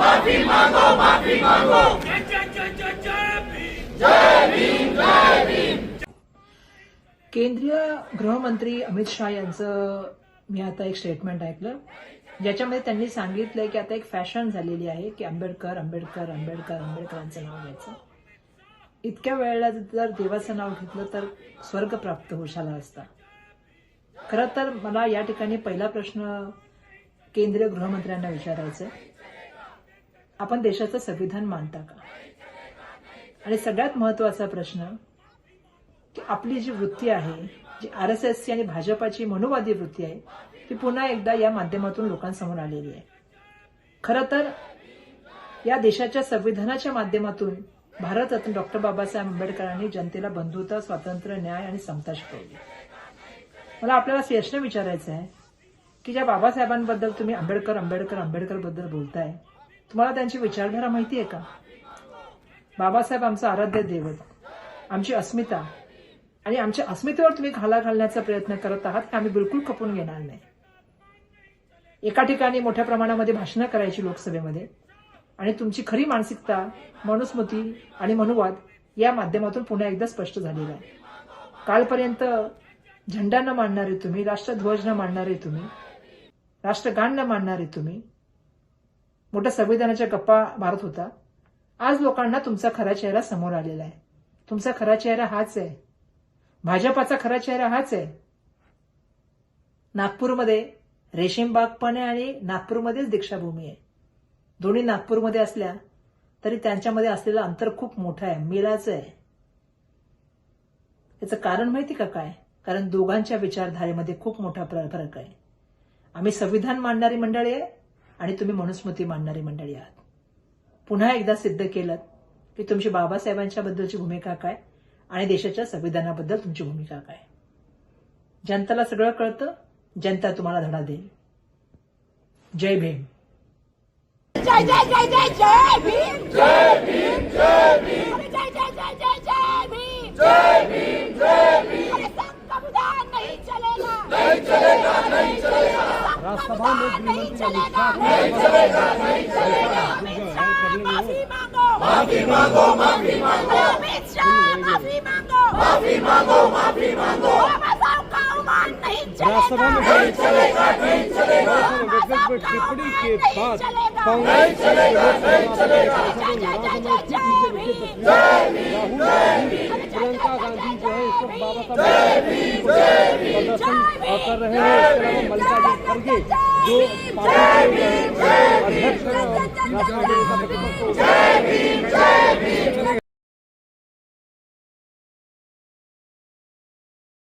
माफी मांगो माफी मांगो. केंद्रीय गृहमंत्री अमित शहा यांचं मी आता एक स्टेटमेंट ऐकलं. ज्याच्यामध्ये त्यांनी सांगितलंय की आता एक फॅशन झालेली आहे की आंबेडकर आंबेडकर आंबेडकर आंबेडकरांचं नाव घ्यायचं. इतक्या वेळेला जर देवाचं नाव घेतलं तर स्वर्ग प्राप्त होऊ झाला असता. खरं तर मला या ठिकाणी पहिला प्रश्न केंद्रीय गृहमंत्र्यांना विचारायचा आहे. आपण देशाचं संविधान मानता का? आणि सगळ्यात महत्त्वाचा प्रश्न की आपली जी वृत्ती आहे जी आर एस एसची आणि भाजपाची मनोवादी वृत्ती आहे ती पुन्हा एकदा या माध्यमातून लोकांसमोर आलेली आहे. खरं तर या देशाच्या संविधानाच्या माध्यमातून भारतरत्न डॉक्टर बाबासाहेब आंबेडकरांनी जनतेला बंधुता स्वातंत्र्य न्याय आणि समता शिकवली. मला आपल्याला प्रश्न विचारायचा आहे की ज्या बाबासाहेबांबद्दल तुम्ही आंबेडकर आंबेडकर आंबेडकरबद्दल बोलताय तुम्हाला त्यांची विचारधारा माहिती आहे का? बाबासाहेब आमचं आराध्य दैवत आमची अस्मिता. आणि आमच्या अस्मितेवर तुम्ही घाला घालण्याचा प्रयत्न करत आहात हे आम्ही बिलकुल खपून घेणार नाही. एका ठिकाणी मोठ्या प्रमाणामध्ये भाषणं करायची लोकसभेमध्ये आणि तुमची खरी मानसिकता मनुस्मृती आणि मनुवाद या माध्यमातून पुन्हा एकदा स्पष्ट झालेला आहे. कालपर्यंत झेंडा न मांडणारे तुम्ही राष्ट्रध्वज न मांडणारे तुम्ही राष्ट्रगान न मांडणारे तुम्ही मोठ्या संविधानाच्या गप्पा मारत होता. आज लोकांना तुमचा खरा चेहरा समोर आलेला आहे. तुमचा खरा चेहरा हाच आहे. भाजपाचा खरा चेहरा हाच आहे. नागपूरमध्ये रेशीमबाग पण आहे आणि नागपूरमध्येच दीक्षाभूमी आहे. दोन्ही नागपूरमध्ये असल्या तरी त्यांच्यामध्ये असलेलं अंतर खूप मोठं आहे. मिलाचं आहे. याचं कारण माहिती का काय? कारण दोघांच्या विचारधारेमध्ये खूप मोठा फरक आहे. आम्ही संविधान मांडणारी मंडळी आहे. आणि तुम्ही मनुस्मृती मांडणारी मंडळी आहात. पुन्हा एकदा सिद्ध केलं की तुमची बाबासाहेबांच्या बद्दलची भूमिका काय आणि देशाच्या संविधानाबद्दल तुमची भूमिका काय. जनताला सगळं कळतं जनता तुम्हाला धडा देईल. जय भीम. जय जय जय जय जय भीम. राष्ट्रसभा में नहीं चलेगा नहीं चलेगा नहीं चलेगा अमित शाह माफी मांगो माफी मांगो माफी मांगो अमित शाह माफी मांगो माफी मांगो माफी मांगो बाबा साहब का अवमान नहीं चलेगा नहीं चलेगा नहीं चलेगा व्यक्तिगत टिप्पणी के बाद चलेगा कांग्रेस चलेगा नहीं चलेगा जय जय जय जय जय भीम राहुल गांधी प्रियंका गांधी जो है इस वक्त बाबा साहब प्रदर्शन कर रहे हैं इसके अलावा मल्लिकार्जुन खड़गे जो पार्टी के अध्यक्ष